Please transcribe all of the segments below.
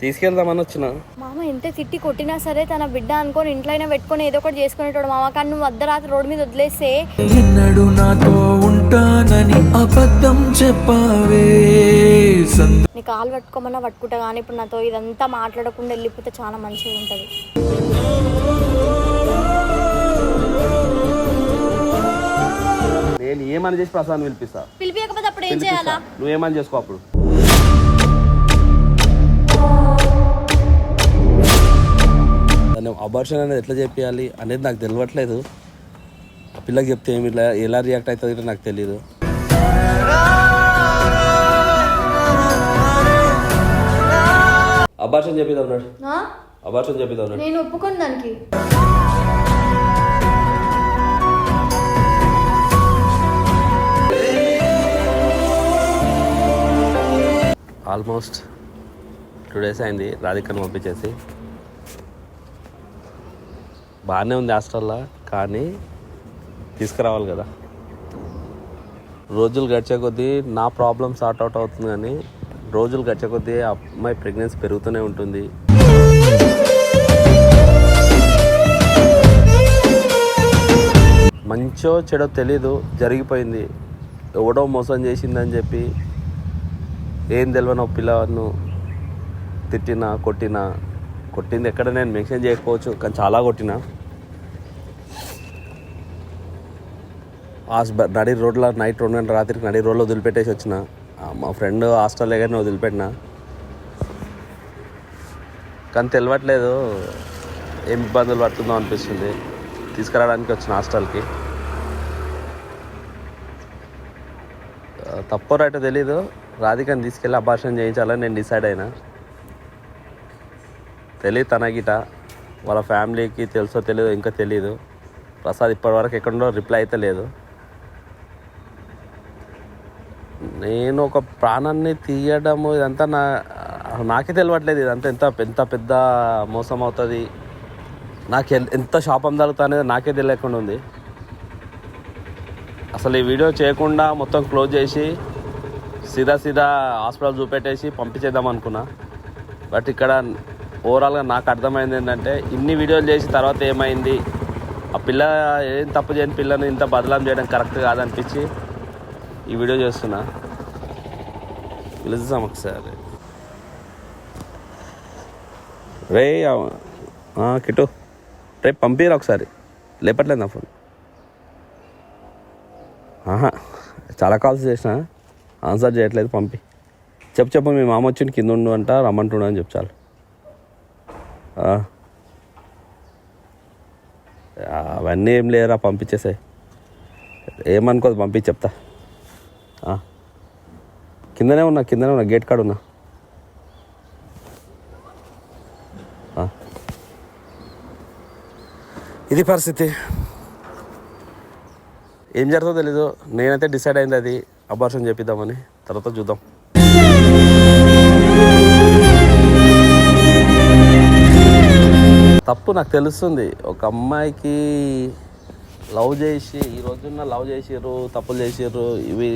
తీసుకెళ్దామని వచ్చిన మామ ఎంత తిట్టి కొట్టినా సరే తన బిడ్డ అనుకొని ఇంట్లో అయినా పెట్టుకొని ఏదో ఒకటి చేసుకునేటోడు మామ. కానీ నువ్వు అర్ధరాత్రి రోడ్డు మీద వదిలేస్తే ఎన్నడు నాతో ఉంటానని అబద్ధం చెప్పావే. నీ కాలు పట్టుకోమన్నా పట్టుకుంటా కానీ ఇప్పుడు నాతో ఇదంతా మాట్లాడకుండా వెళ్ళిపోతే చాలా మంచిగా ఉంటుంది. నేను ఏమని చేసి ప్రసాద్ పిలిపిస్తా? పిలిపియకపోతే అప్పుడు ఏం చేయాలా? నువ్వేమని చేసుకో అప్పుడు? దాన్ని అబార్షన్ అనేది ఎట్లా చెప్పాలి అనేది నాకు తెలియట్లేదు ఆ పిల్లకి చెప్తే ఏమి ఇలా ఎలా రియాక్ట్ అవుతుంది నాకు తెలియదు అబార్షన్ చెప్పిద్దాం ఉన్నాడు అబార్షన్ చెప్పిద్దాం నేను ఒప్పుకోను దానికి. ఆల్మోస్ట్ టూ డేస్ అయింది రాధికను పంపించేసి. బాగానే ఉంది హాస్టల్లో కానీ తీసుకురావాలి కదా. రోజులు గడిచే కొద్దీ నా ప్రాబ్లం సార్ట్ అవుట్ అవుతుంది కానీ రోజులు గడిచే కొద్దీ అమ్మాయి ప్రెగ్నెన్సీ పెరుగుతూనే ఉంటుంది. మంచో చెడో తెలీదు జరిగిపోయింది. ఎవడో మోసం చేసిందని చెప్పి ఏం తెలియని ఒక పిల్లను తిట్టినా కొట్టినా కొట్టింది ఎక్కడ నేను మెన్షన్ చేయకపోవచ్చు కానీ చాలా కొట్టినా. ఆ నడి రోడ్లో నైట్ రెండు గంటల రాత్రికి నడి రోడ్లో వదిలిపెట్టేసి వచ్చిన. మా ఫ్రెండ్ హాస్టల్ కానీ వదిలిపెట్టిన. కానీ తెలియట్లేదు ఏం ఇబ్బందులు పడుతుందో అనిపిస్తుంది. తీసుకురావడానికి వచ్చిన హాస్టల్కి. తప్పో రైటో తెలీదు. రాధికని తీసుకెళ్ళి అభాషణ చేయించాలని నేను డిసైడ్ అయినా. తెలియదు తన గిట. వాళ్ళ ఫ్యామిలీకి తెలుసో తెలియదు ఇంకా తెలియదు ప్రసాద్ ఇప్పటివరకు ఎక్కడో రిప్లై అయితే లేదు. నేను ఒక ప్రాణాన్ని తీయడము ఇదంతా నా నాకే తెలియట్లేదు ఇదంతా. ఎంత ఎంత పెద్ద మోసం అవుతుంది? నాకు ఎంత శాపం తగ్గుతా అనేది నాకే తెలియకుండా ఉంది. అసలు ఈ వీడియో చేయకుండా మొత్తం క్లోజ్ చేసి సీదా సీదా హాస్పిటల్ చూపెట్టేసి పంపించేద్దాం అనుకున్నా. బట్ ఇక్కడ ఓవరాల్గా నాకు అర్థమైంది ఏంటంటే ఇన్ని వీడియోలు చేసి తర్వాత ఏమైంది? ఆ పిల్ల ఏం తప్పు చేయని పిల్లని ఇంత బదలాం చేయడం కరెక్ట్ కాదనిపించి ఈ వీడియో చేస్తున్నా. పిలుద్దాం ఒకసారి. రే కిటు రేపు పంపిరా ఒకసారి. లేపట్లేదు నా ఫోన్. ఆహా చాలా కాల్స్ చేసిన. ఆన్సర్ చేయట్లేదు పంపి. చెప్పు చెప్పు మీ మామ వచ్చింది కింద ఉండు అంట రమ్మంటుండు అని చెప్పు చాలు. అవన్నీ ఏం లేరా పంపించేసాయి. ఏమనుకోదు పంపించి చెప్తా. కిందనే ఉన్నా కిందనే ఉన్నా గేట్ కాడ ఉన్నా. ఇది పరిస్థితి. ఏం జరుగుతుందో తెలీదు. నేనైతే డిసైడ్ అయింది అది. అబార్షన్ చేపిద్దామని. తర్వాత చూద్దాం. తప్పు నాకు తెలుస్తుంది. ఒక అమ్మాయికి లవ్ చేసి ఈ రోజున్న లవ్ చేసిర్రు తప్పులు చేసిర్రు ఇవి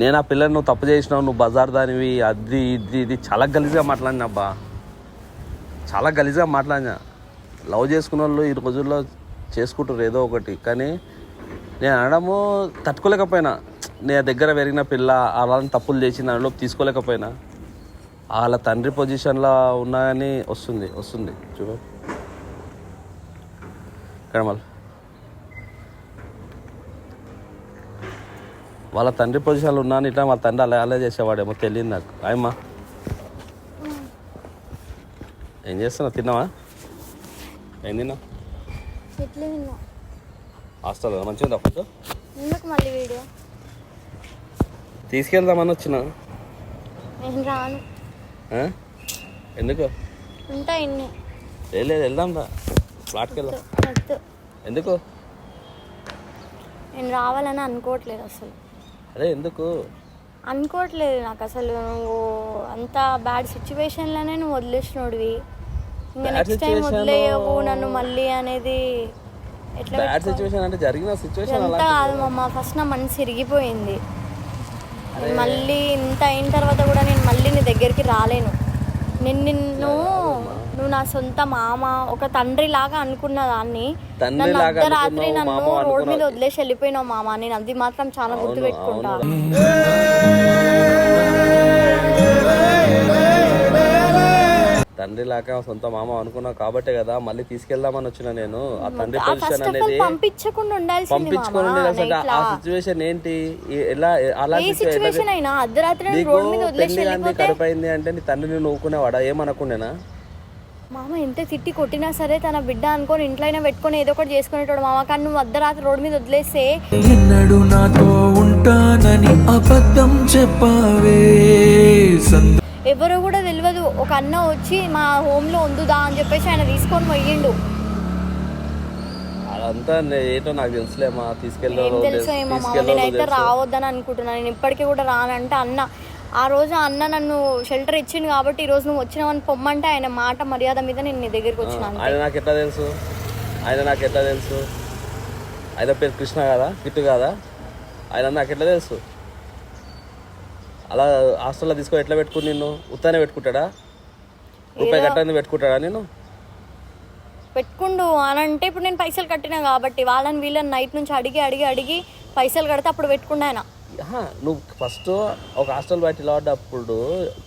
నేను ఆ పిల్లని నువ్వు తప్పు చేసినావు నువ్వు బజార్ దానివి అది ఇది ఇది. చాలా గలీజ్గా మాట్లాడినా అబ్బా చాలా గలీజ్గా మాట్లాడినా. లవ్ చేసుకున్న వాళ్ళు ఈ రోజుల్లో చేసుకుంటారు ఏదో ఒకటి. కానీ నేను అనడము తట్టుకోలేకపోయినా. నేను దగ్గర పెరిగిన పిల్ల అలాంటి తప్పులు చేసిన దానిలో తీసుకోలేకపోయినా. వాళ్ళ తండ్రి పొజిషన్లో ఉన్నా కానీ వస్తుంది వస్తుంది. చూడ. ఇక్కడ వాళ్ళ తండ్రి పొజిషన్లో ఉన్నాను ఇట్లా వాళ్ళ తండ్రి అలా అలా చేసేవాడేమో తెలియదు నాకు. ఆయమ్మా. ఏం చేస్తున్నావు? తిన్నావా? ఏం తిన్నావు? విన్నా హాస్టల్ మంచిగా ఉందా మళ్ళీ వీడియో? తీసుకెళ్దామని వచ్చిన. రాను? ఎందుకు? ఉంటా ఇన్ని. లేదు వెళ్దాం రా. ఫ్లాట్కి వెళ్దాం. ఎందుకు? నేను రావాలని అనుకోవట్లేదు అసలు. అదే ఎందుకు? అనుకోవట్లేదు నాకు అసలు. నువ్వు అంత బ్యాడ్ సిచ్యువేషన్లోనే నువ్వు వదిలేసినోడివి. ఇంకా నెక్స్ట్ టైం వదిలేయవు నన్ను మళ్ళీ అనేది ఎట్లా బ్యాడ్ సిచ్యువేషన్ అంటే జరిగిన సిచ్యువేషన్ అలా కాదు మమ్మ ఫస్ట్ నా మనసు ఇరిగిపోయింది. మళ్ళీ ఇంత అయిన తర్వాత కూడా నేను మళ్ళీ నీ దగ్గరికి రాలేను. నేను నిన్ను నువ్వు నా సొంత మామ ఒక తండ్రి లాగా అనుకున్న దాన్ని నన్ను అర్ధరాత్రి నన్ను మామ రోడ్ మీద. వదిలేసి వెళ్ళిపోయినావు మామ. నేను అది మాత్రం చాలా గుర్తు తండ్రి లాగా సొంత మామ అనుకున్నావు కాబట్టే కదా మళ్ళీ తీసుకెళ్దామని వచ్చిన నేను. ఆ తండ్రి ఆ పొజిషన్ ఫస్ట్ ఆఫ్ ఆల్ అనేది పంపించకుండా పంపించుకొని ఉండేది ఆ సిచ్యువేషన్ ఏంటి? ఎలా నన్ను నీకు పెళ్ళి కానీ కడుపైంది అంటే నీ తండ్రిని నవ్వుకునేవాడా? ఏమనుకునేనా మామ ఎంత తిట్టి కొట్టినా సరే తన బిడ్డ అనుకొని ఇంట్లో అయినా పెట్టుకొని ఏదో ఒకటి చేసుకునేటోడు మామ. కానీ నువ్వు అర్ధరాత్రి రోడ్ మీద వదిలేస్తే నాతో ఉంటానని అబద్ధం చెప్పావే. ఎవరో కూడా తెలియదు ఒక అన్న వచ్చి మా హోమ్లో ఉందుదా అని చెప్పేసి ఆయన తీసుకొని పోయిండు. అదంతా ఏంటో నాకు తెలుసులేమా తీసుకెళ్ళారు తెలుసో ఏమో నేనైతే రావద్దని అనుకుంటున్నాను. నేను ఇప్పటికీ కూడా రానంటే అన్న ఆ రోజు అన్న నన్ను షెల్టర్ ఇచ్చిండు కాబట్టి ఈ రోజు నువ్వు వచ్చినావని పొమ్మంటే ఆయన మాట మర్యాద మీద నేను నీ దగ్గరికి వచ్చినాను ఆయన నాకు ఎట్లా తెలుసు? ఆయన నాకు ఎట్లా తెలుసు? ఆయన పేరు కృష్ణ కదా? కిట్టు కదా? ఆయన నాకు ఎట్లా తెలుసు? అలా హాస్టల్లో తీసుకో ఎట్లా పెట్టుకుని నిన్ను? ఉత్తానే పెట్టుకుంటాడా? రూపాయి కట్టని పెట్టుకుంటాడా నేను పెట్టుకుండు అని అంటే ఇప్పుడు నేను పైసలు కట్టినా కాబట్టి వాళ్ళని వీళ్ళని నైట్ నుంచి అడిగి అడిగి అడిగి పైసలు కడితే అప్పుడు పెట్టుకున్నా ఆయన. నువ్వు ఫస్ట్ ఒక హాస్టల్ బయట వెళ్ళేటప్పుడు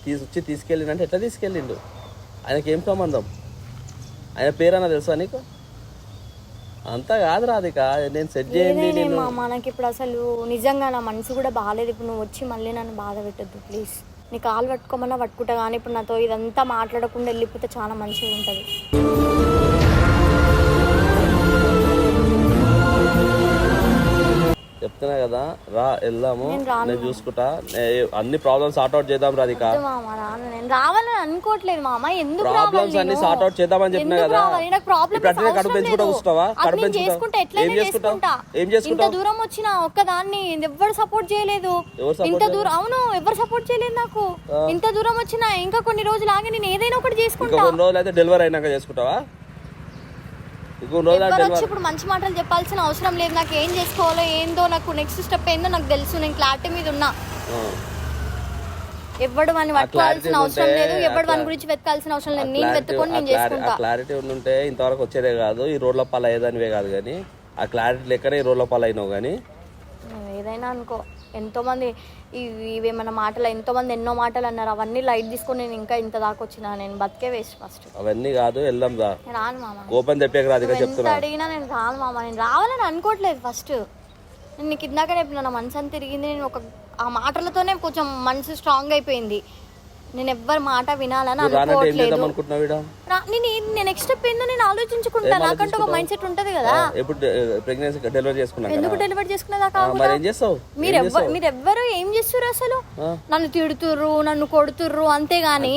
తీసి వచ్చి తీసుకెళ్ళిందంటే ఎట్లా తీసుకెళ్ళిండు? ఆయనకి ఏం సంబంధం? ఆయన పేరన్నా తెలుసా నీకు? అంతా కాదు రాధిక నేను సెట్ చేయండి నేను. మనకి ఇప్పుడు అసలు నిజంగా నా మనసు కూడా బాగాలేదు. ఇప్పుడు నువ్వు వచ్చి మళ్ళీ నన్ను బాధ పెట్టద్దు ప్లీజ్ నీ కాలు పట్టుకోమన్నా పట్టుకుంటా కానీ ఇప్పుడు నాతో ఇదంతా మాట్లాడకుండా వెళ్ళిపోతే చాలా మంచిగా ఉంటుంది. చెప్తున్నా కదా రా వెళ్దాము. నేను చూసుకుంటా. అన్ని ప్రాబ్లమ్స్ సార్ట్ అవుట్ చేద్దాం రాధిక నేను రావాలని అనుకోవట్లేదు మామ. ఎందుకు ప్రాబ్లమ్స్ అన్ని నేను? సార్ట్ అవుట్ చేద్దామని చెప్పినా కదా? నాకు అట్లనే కడుపు పెంచుకుంటా. కూర్చుంటావా? అది కడుపు పెంచుకుంటా చేసుకుంటా ఏం చేసుకుంటా. ఏం ఇంత చేసుకుంటావు దూరం వచ్చిన ఒక్కదాన్ని ఎవ్వరు సపోర్ట్ చేయలేదు. ఇంత దూరం అవును ఎవరు సపోర్ట్ చేయలేదు నాకు. ఇంత దూరం వచ్చిన ఇంకా కొన్ని రోజులు ఆగి నేను ఏదైనా ఒకటి చేసుకుంటా. కొన్ని రోజులు అయితే డెలివరీ అయినాక చేసుకుంటావా? వచ్చి ఇప్పుడు మంచి మాటలు చెప్పాల్సిన అవసరం లేదు. నాకు ఏం చేసుకోవాలో ఏందో నాకు నెక్స్ట్ స్టెప్ ఏందో నాకు తెలుసు. నేను క్లారిటీ మీద ఉన్నా. ఎవడు వాడిని పట్టుకోవాల్సిన అవసరం లేదు. ఎవడు వాని గురించి వెతకాల్సిన అవసరం లేదు. నేను వెతుకొని నేను చేసుకుంటా. క్లారిటీ ఉంటే ఇంతవరకు వచ్చేదే కాదు. ఈ రోడ్ల పాలు అయ్యేదానివే కాదు కానీ ఆ క్లారిటీ లెక్కనే ఈ రోడ్ల పాలు అయినావు కానీ. ఏదైనా అనుకో. ఎంతో మంది ఇవి ఇవేమన్నా మాటలు ఎంతో మంది ఎన్నో మాటలు అన్నారు. అవన్నీ లైట్ తీసుకొని నేను ఇంకా ఇంత దాకా వచ్చిన. నేను బతికే వేస్ట్ ఫస్ట్ అవన్నీ కాదు వెళ్దాం రా. రాను మామ. కోపం చెప్తున్నా. అడిగినా నేను రాను మామ. నేను రావాలని అనుకోవట్లేదు ఫస్ట్ నేను నీకు ఇందాక చెప్పిన నా మనసు అంతా తిరిగింది. నేను ఒక ఆ మాటలతోనే కొంచెం మనసు స్ట్రాంగ్ అయిపోయింది. నేను ఎవ్వరి మాట వినాలని అనుకోవట్లేదు. నేను నెక్స్ట్ స్టెప్ ఏందో నేను ఆలోచించుకుంటా. నాకంటూ ఒక మైండ్ సెట్ ఉంటది కదా. ఎప్పుడు ప్రెగ్నెన్సీ డెలివరీ చేసుకున్నాక ఎందుకు డెలివర్ ఏం చేస్తావు? మీరు ఎవ్వరు మీరు ఎవ్వరు ఏం చేస్తుర్రు అసలు? నన్ను తిడుతుర్రు నన్ను కొడుతుర్రు అంతేగాని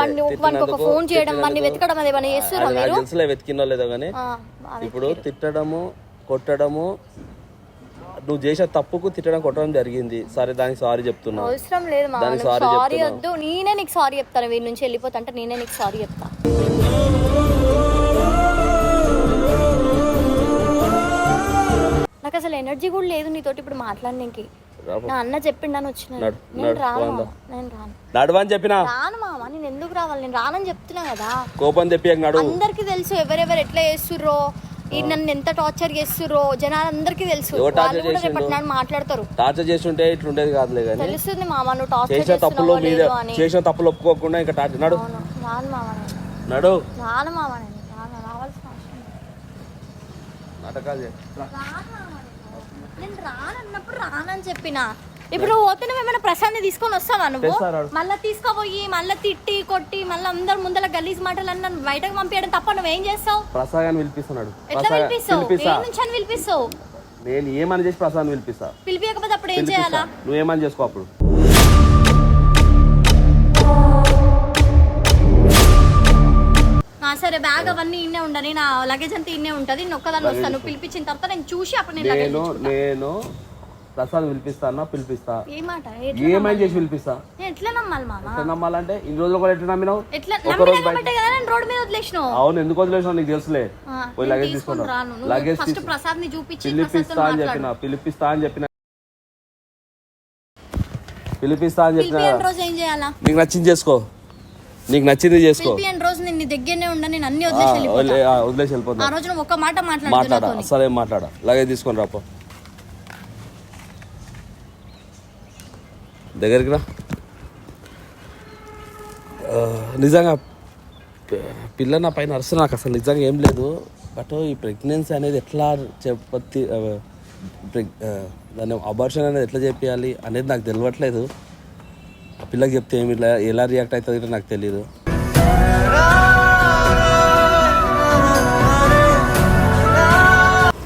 వాడిని వానికి ఒక ఫోన్ చేయడం వాడిని వెతకడం అది ఏమైనా నాకు మీరు? వెతికిందో లేదో కానీ. ఇప్పుడు తిట్టడము కొట్టడము నువ్వు చేసే తప్పుకు తిట్టడం కొట్టడం జరిగింది. సరే దానికి సారీ చెప్తున్నా. అవసరం లేదు మా దానికి sorry సారీ. వద్దు. నేనే నీకు సారీ చెప్తాను. వీరి నుంచి వెళ్ళిపోతా అంటే నేనే నీకు సారీ చెప్తా. నాకు అసలు ఎనర్జీ కూడా లేదు నీతోటి ఇప్పుడు మాట్లాడడానికి రాపు. నా అన్న చెప్పిండని వచ్చిన. నడు, నేను నడు, రాను పోందా. మామ, నేను రాను. నడవని చెప్పినా? రాను మామ నేను ఎందుకు రావాలి? నేను రానని చెప్తున్నా కదా. కోపం తెప్పి నడు. అందరికి తెలుసు ఎవరెవరు ఎట్లా చేస్తుర్రో. ఈ నన్ను ఎంత టార్చర్ చేస్తుర్రో జనాలందరికీ తెలుసు. వాళ్ళు కూడా? రేపటి నాడు మాట్లాడతారు. టార్చర్ చేస్తుంటే ఇట్లుండేది కాదులే కానీ తెలుస్తుంది మామ నువ్వు టార్చర్ చేసిన తప్పులు మీద చేసిన తప్పులు ఒప్పుకోకుండా ఇంకా టార్చర్ నడు. రాను మామ నడు. రాను మామ రావాల్సిన. నాటకాలు. నేను రానన్నప్పుడు రానని చెప్పిన. ఇప్పుడు నువ్వు పోతే నువ్వు ఏమైనా ప్రశాంతి తీసుకొని వస్తావా నువ్వు. మళ్ళీ తీసుకోపోయి మళ్ళీ తిట్టి కొట్టి మళ్ళీ అందరు ముందర గలీజ్ మాటలు అన్న బయటకు పంపించడం తప్ప నువ్వేం చేస్తావు? ప్రసాదాన్ని పిలిపిస్తున్నాడు. ఎట్లా ప్రసాద్ పిలిపిస్తావు? పిలిపిస్తా. ఏ నుంచి అని పిలిపిస్తావు? నేను ఏమని చేసి ప్రసాద్ పిలిపిస్తా? పిలిపియకపోతే అప్పుడు ఏం చేయాలా? నువ్వేమని చేసుకో అప్పుడు? సరే బ్యాగ్ అవన్నీ ఇన్నే ఉండని నా లగేజ్ అంతా ఇన్నే ఉంటది. నేను ఒక్కదాన్ని వస్తాను. పిలిపించిన తర్వాత నేను చూసి అప్పుడు నేను నేను ప్రసాద్ పిలిపిస్తా ఏ మాట? ఏమని చేసి పిలిపిస్తా? ఎట్లా నమ్మాలి మామ? ఎట్లా నమ్మాలంటే ఇన్ని రోజులు కూడా ఎట్లా నమ్మినావు? ఒక రోజు మీద వదిలేసినావు. అవును ఎందుకు వదిలేసావు నీకు తెలుసులే. ఆ, పోయి లగేజ్ తీసుకొని తీసుకుంటా. రాను. నువ్వు లగేజ్ పిలిపిస్తా అని చెప్పిన పిలిపిస్తా అని చెప్పిన. పిలిపిస్తా అని చెప్పిన. పిలిపియని రోజు ఏం చేయాలా? నీకు నచ్చింది చేసుకో. నీకు నచ్చింది చేసుకో. రోజు నేను నీ దగ్గరనే ఉండ నేను అన్ని ఆ, వదిలేసి వెళ్ళిపోతా ఆ, వదిలేసి ఆ వెళ్ళిపోతా రోజు నువ్వు ఒక్క మాట మాట్లాడు మాట్లాడ? ఏం మాట్లాడ? లగేజ్ తీసుకొని రాపో దగ్గరికి రా. నిజంగా పిల్ల నా పైన అరుస్తుంది నాకు అసలు నిజంగా ఏం లేదు. బట్ ఈ ప్రెగ్నెన్సీ అనేది ఎట్లా చెప్పి దాన్ని అబార్షన్ అనేది ఎట్లా చెప్పాలి అనేది నాకు తెలియట్లేదు ఆ పిల్లకి చెప్తే ఏమి ఎలా రియాక్ట్ అవుతుంది నాకు తెలియదు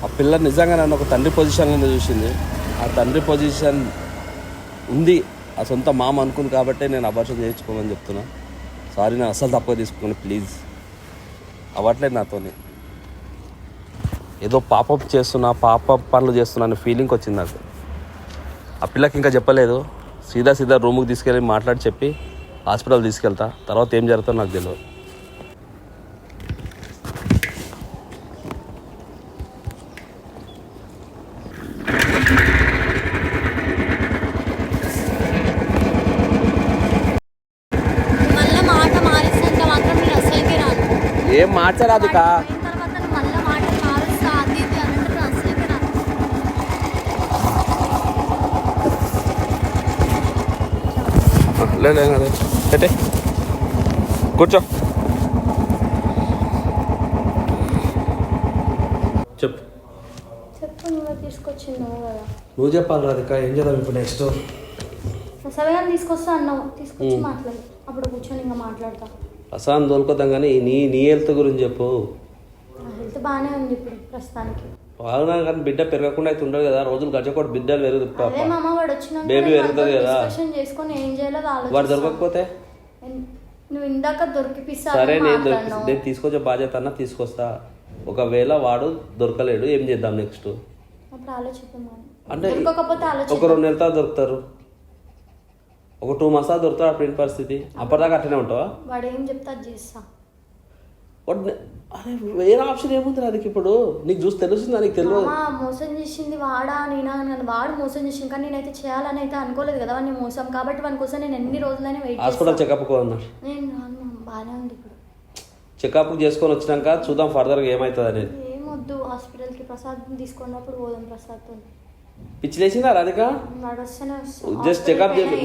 ఆ పిల్ల నిజంగా నన్ను ఒక తండ్రి పొజిషన్లో చూసింది. ఆ తండ్రి పొజిషన్ ఉంది ఆ సొంత మామ అనుకుంది కాబట్టి నేను అబార్షన్ చేయించుకోమని చెప్తున్నా. సారీ నేను అసలు తప్పగా తీసుకోండి ప్లీజ్ అవ్వట్లేదు నాతోని. ఏదో పాపప్ చేస్తున్నా పాపప్ పనులు చేస్తున్నా అనే ఫీలింగ్ వచ్చింది నాకు. ఆ పిల్లకి ఇంకా చెప్పలేదు. సీదా సీదా రూమ్కి తీసుకెళ్ళి మాట్లాడి చెప్పి హాస్పిటల్ తీసుకెళ్తా. తర్వాత ఏం జరుగుతుందో నాకు తెలియదు మళ్ళా మాట మారిస్తుంటే మాత్రం నేను అసలుకి రాను ఏం మార్చరాదు కా అయిన తర్వాత నువ్వు మళ్ళా మాట మారుస్తా అది ఇది అని అంటే నేను అసలుకి రాను లేదు లేదు పెట్టే. కూర్చో. చెప్పు. చెప్పు నువ్వే కదా. చెప్పాలి రాధిక ఏం చేద్దాం ఇప్పుడు నెక్స్ట్ సరే కానీ తీసుకొస్తా అన్నావు. తీసుకొచ్చి మాట్లాడు. అప్పుడు కూర్చొని ఇంకా మాట్లాడతా. అసాన్ తోలుకొద్దాం కానీ నీ నీ హెల్త్ గురించి చెప్పు. హెల్త్ బాగానే ఉంది ఇప్పుడు ప్రస్తుతానికి. బాగున్నా కానీ బిడ్డ పెరగకుండా అయితే ఉండదు కదా. రోజులు గడిచకూడదు బిడ్డలు పెరుగుతుంది నేను పెరుగుతుంది కదా. discussion చేసుకొని ఏం చేయాలో వాడు దొరకకపోతే? నువ్వు ఇందాక దొరికిపిస్తా సరే నేను దొరికి. నేను తీసుకొచ్చే బాధ్యత అన్న తీసుకొస్తా. ఒకవేళ వాడు దొరకలేడు ఏం చేద్దాం నెక్స్ట్ అప్పుడు ఆలోచిద్దాం మనం. అంటే ఒక రెండు నెలల తర్వాత దొరుకుతారు. ఒక టూ మంత్స్ తర్వాత దొరుకుతాడు ఏంటి పరిస్థితి? అప్పటిదాకా అట్లనే ఉంటావా? వాడు ఏం చెప్తే చేస్తా. అరే వేరే ఆప్షన్ ఏముంది నాకు ఇప్పుడు? నీకు చూసి తెలుస్తుందా? నీకు తెలియదు. మోసం చేసింది వాడా నేనా అని వాడు మోసం చేసింది కానీ నేనైతే చేయాలని అయితే అనుకోలేదు కదా వాడిని మోసం. కాబట్టి వాని కోసం నేను ఎన్ని రోజులైనా వెయిట్ హాస్పిటల్ చెకప్ అన్నాడు నేను బాగానే ఉంది ఇప్పుడు. చెకప్ చేసుకొని వచ్చినాక చూద్దాం ఫర్దర్గా ఏమవుతుంది అనేది ఏమొద్దు హాస్పిటల్కి ప్రసాద్ తీసుకున్నప్పుడు పోదాం ప్రసాద్తో పిచ్చిలేసిందా రాధిక?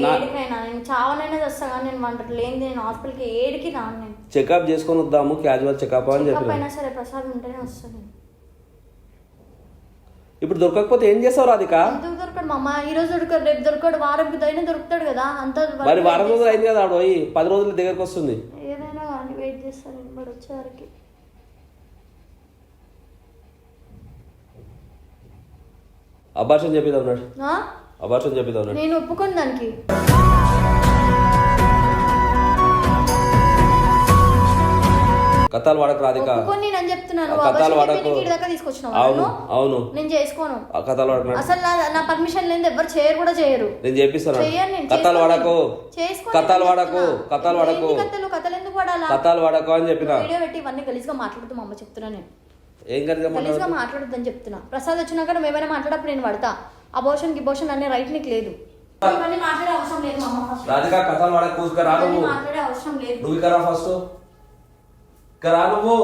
నా- ఏడికైనా నేను చావనైనా వస్తా కానీ నేను వంట లేని నేను హాస్పిటల్కి ఏడికి రాను నేను. చెకప్ చేసుకొని వద్దాము క్యాజువల్ చెకప్ అని చెకప్ చెప్పిన అయినా సరే ప్రసాద్ ఉంటేనే వస్తాను ఇప్పుడు దొరకకపోతే ఏం చేస్తావు రాధిక? ఎందుకు దొరకడు ఈ రోజు దొరకడు రేపు దొరకడు వారం అయినా దొరుకుతాడు కదా అంత మరి వారం రోజులు అయింది కదా ఆడు పది రోజుల దగ్గరకు వస్తుంది. ఏదైనా వెయిట్ చేస్తాను వచ్చేవరకు అబార్షన్ చెప్పిదా ఉన్నాడు ఆ? అబార్షన్ చెప్పిదా ఉన్నాడు నేను ఒప్పుకోను దానికి. కథలు వాడకు రాధిక. ఒప్పుకొని నేను అని చెప్తున్నాను. కథలు అబద్ధం వాడకు. చెప్పి నీకు ఈడ దాకా తీసుకొచ్చినావు అవును నన్ను? అవును నేను చేసుకోను. ఆ కథలు వాడకు అసలు నా నా పర్మిషన్ లేని ఎవరు చేయరు కూడా చేయరు. నేను చెయ్యను నేను, కథలు చేసుకోను. వాడకు. చేసుకోను కథలు నేను వాడకు చెప్తున్నా. కథలు వాడకు. ఏంటి కథలు కథలు ఎందుకు పడాలా కథలు వాడకు అని చెప్పిన. వీడియో పెట్టి ఇవన్నీ గలీజ్గా మాట్లాడుతూ మా అమ్మ చెప్తున్నా నేను. ఏం కలిగా గలీజ్గా మాట్లాడొద్దని చెప్తున్నా. ప్రసాద్ వచ్చినాక నువ్వు ఏమైనా మాట్లాడప్పుడు నేను పడతా. అబోషన్ గిబోషన్ అనే రైట్ నీకు లేదు. ఇవన్నీ మాట్లాడే అవసరం లేదు మా అమ్మ ఫస్ట్ రాధిక కథలు వాడకు ఇక్కడ రా ఇవన్నీ నువ్వు. మాట్లాడే అవసరం లేదు. నువ్వు ఇక్కడ రా ఫస్ట్ ఇక్కడ రా నువ్వు.